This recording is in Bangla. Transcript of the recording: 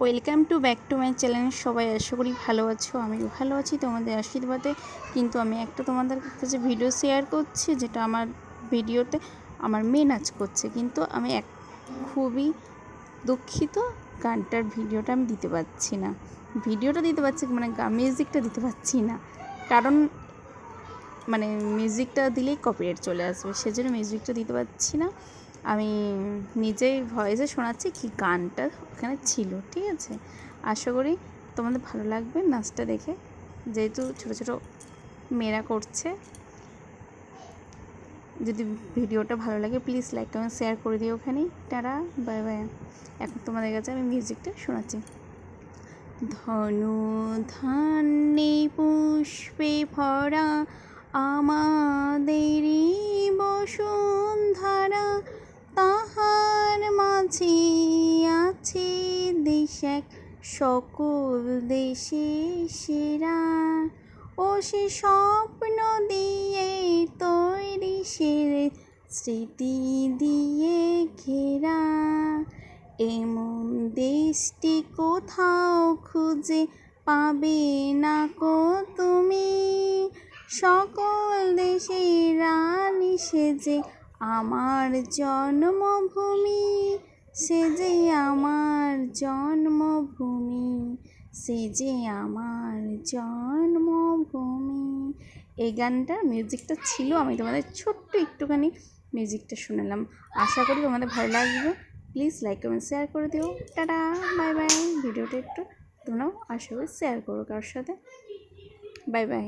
Welcome to back to my channel. সবাই আশা করি ভালো আছো, আমিও ভালো আছি, তোমাদের আশীর্বাদে। কিন্তু আমি একটা তোমাদের কাছে ভিডিও শেয়ার করছি, যেটা আমার ভিডিওতে আমার মেয়ে নাচ করছে। কিন্তু আমি এক, খুবই দুঃখিত গানটার ভিডিওটা আমি দিতে পারছি না। ভিডিওটা দিতে পারছি মানে মিউজিকটা দিতে পারছি না। কারণ মানে মিউজিকটা দিলেই কপিরাইট চলে আসবে। সেজন্য মিউজিকটা দিতে পারছি না। আমি নিজেই ভয়েসে শোনাচ্ছি কি গানটা ওখানে ছিল, ঠিক আছে? আশা করি তোমাদের ভালো লাগবে নাচটা দেখে। যেহেতু ছোটো ছোটো মেয়েরা করছে, যদি ভিডিওটা ভালো লাগে প্লিজ লাইক কমেন্ট শেয়ার করে দিও ওখানে। টাটা বাই বাই এখন তোমাদের কাছে আমি মিউজিকটা শোনাচ্ছি। ধনু ধান্যে পুষ্পে ভরা আমাদেরই মাঝে আছে দেশ এক, সকল দেশে সেরা। ও সে স্বপ্ন দিয়ে তৈরি সেরে স্মৃতি দিয়ে ঘেরা। এমন দেশটি কোথাও খুঁজে পাবে না কো তুমি। সকল দেশের রানী সেজে আমার জন্মভূমি। সে যে আমার জন্মভূমি, সে যে আমার জন্মভূমি। এই গানটার মিউজিকটা ছিল, আমি তোমাদের ছোট্ট একটুখানি মিউজিকটা শুনলাম। আশা করি তোমাদের ভালো লাগবে। প্লিজ লাইক কমেন্ট শেয়ার করে দিও। টাটা বাই বাই ভিডিওটা একটু তোমরাও আশা করি শেয়ার করো কারোর সাথে। Bye bye